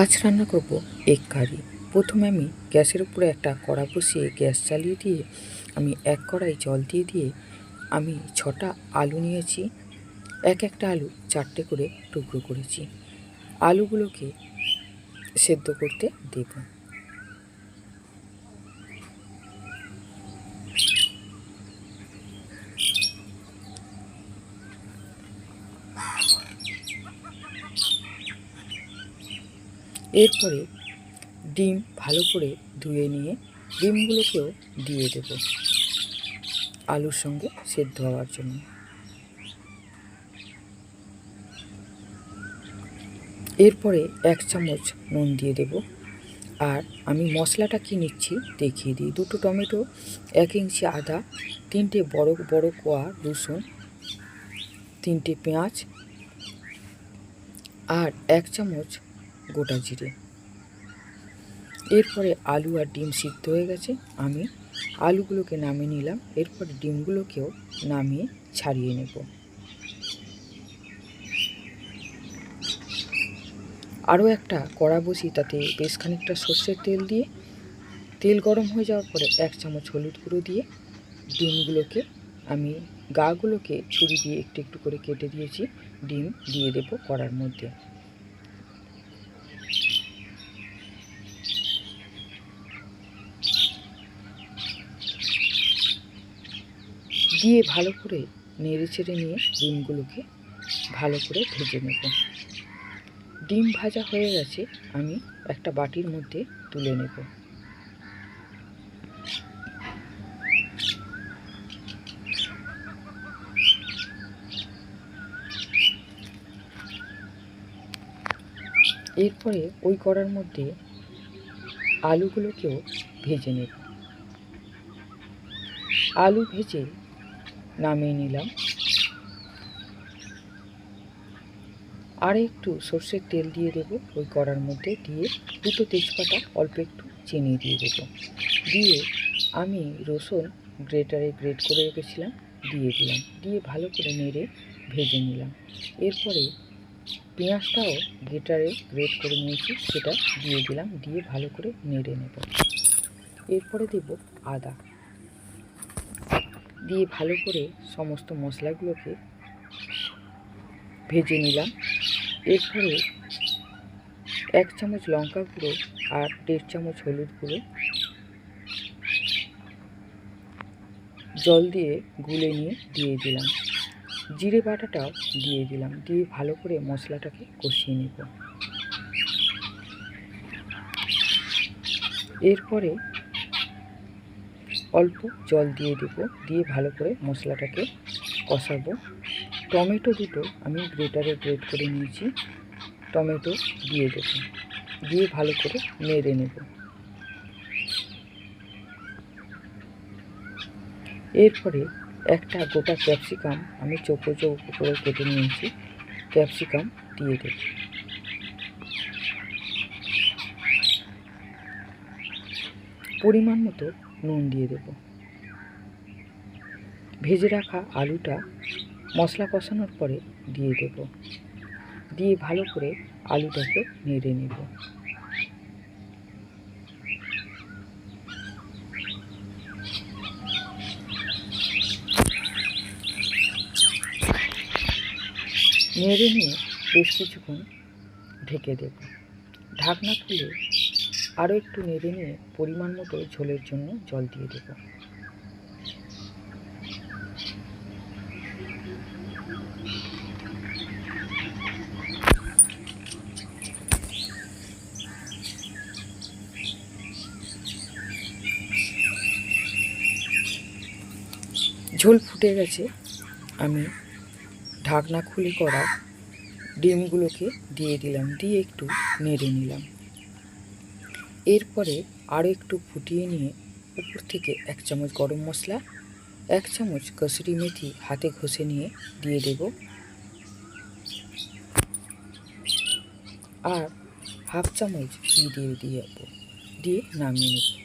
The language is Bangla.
আজ রান্না করব এক কারি। প্রথমে আমি গ্যাসের উপরে একটা কড়া বসিয়ে গ্যাস চালিয়ে দিয়ে আমি এক কড়াই জল দিয়ে দিয়ে আমি ছটা আলু নিয়েছি। এক একটা আলু চারটে করে টুকরো করেছি। আলুগুলোকে সেদ্ধ করতে দেব। এরপরে ডিম ভালো করে ধুয়ে নিয়ে ডিমগুলোকেও দিয়ে দেব আলুর সঙ্গে সেদ্ধ হওয়ার জন্য। এরপরে এক চামচ নুন দিয়ে দেব আর আমি মশলাটা কি নিচ্ছি দেখিয়ে দিই। দুটো টমেটো, এক ইঞ্চি আদা, তিনটে বড় বড় কোয়া রসুন, তিনটে পেঁয়াজ আর এক চামচ গোটা জিরে। এরপরে আলু আর ডিম সিদ্ধ হয়ে গেছে। আমি আলুগুলোকে নামিয়ে নিলাম। এরপরে ডিমগুলোকেও নামিয়ে ছাড়িয়ে নেব। আরও একটা কড়া বসি তাতে বেশ খানিকটা সর্ষের তেল দিয়ে, তেল গরম হয়ে যাওয়ার পরে এক চামচ হলুদ গুঁড়ো দিয়ে ডিমগুলোকে আমি গাগুলোকে ছুরি দিয়ে একটু একটু করে কেটে দিয়েছি। ডিম দিয়ে দেব কড়ার মধ্যে। দিয়ে ভালো করে নেড়ে চেড়ে নিয়ে ডিমগুলোকে ভালো করে ভেজে নেব। ডিম ভাজা হয়ে গেছে, আমি একটা বাটির মধ্যে তুলে নেব। এরপরে ওই কড়ার মধ্যে আলুগুলোকেও ভেজে নেব। আলু ভেজে নামিয়ে নিলাম। আর একটু সর্ষের তেল দিয়ে দেব, ওই কড়ার মধ্যে দিয়ে দুটো তেজপাতা, অল্প একটু চিনি দিয়ে দেব। দিয়ে আমি রসুন গ্রেটারে গ্রেট করে রেখেছিলাম, দিয়ে দিলাম। দিয়ে ভালো করে নেড়ে ভেজে নিলাম। এরপরে পেঁয়াজটাও গ্রেটারে গ্রেট করে নিয়েছি, সেটা দিয়ে দিলাম, দিয়ে ভালো করে নেড়ে নেব। এরপরে দেব আদা। দিয়ে ভালো করে সমস্ত মশলাগুলোকে ভেজে নিলাম। এরপরে এক চামচ লঙ্কা গুঁড়ো আর দেড় চামচ হলুদ গুঁড়ো। জল দিয়ে গুলে নিয়ে দিয়ে দিলাম। জিরে বাটাটাও দিয়ে দিলাম, দিয়ে ভালো করে মশলাটাকে কষিয়ে নেব। এরপরে অল্প জল দিয়ে দেব, দিয়ে ভালো করে মশলাটাকে কষাবো। টমেটো দুটো আমি গ্রেটারে গ্রেট করে নিয়েছি, টমেটো দিয়ে দেব, দিয়ে ভালো করে নেড়ে নেব। এরপরে একটা গোটা ক্যাপসিকাম আমি চৌকো চৌকো করে কেটে নিয়েছি, ক্যাপসিকাম দিয়ে দেব। পরিমাণ মতো নুন দিয়ে দেব। ভেজে রাখা আলুটা মশলা কষানোর পরে দিয়ে দেব। দিয়ে ভালো করে আলুটাকে নেড়ে নেব। নেড়ে নিয়ে বেশ কিছুক্ষণ ঢেকে দেব। ঢাকনা খুলে আরও একটু নেড়ে নিয়ে পরিমাণ মতো ঝোলের জন্য জল দিয়ে দেব। ঝোল ফুটে গেছে। আমি ঢাকনা খুলে করা ডিমগুলোকে দিয়ে দিলাম, দিয়ে একটু নেড়ে নিলাম। এরপরে আরও একটু ফুটিয়ে নিয়ে উপর থেকে এক চামচ গরম মশলা, এক চামচ কসুরি মেথি হাতে ঘষে নিয়ে দিয়ে দেব। আর হাফ চামচ ঘি দিয়ে দিয়ে দিয়ে নামিয়ে নেব।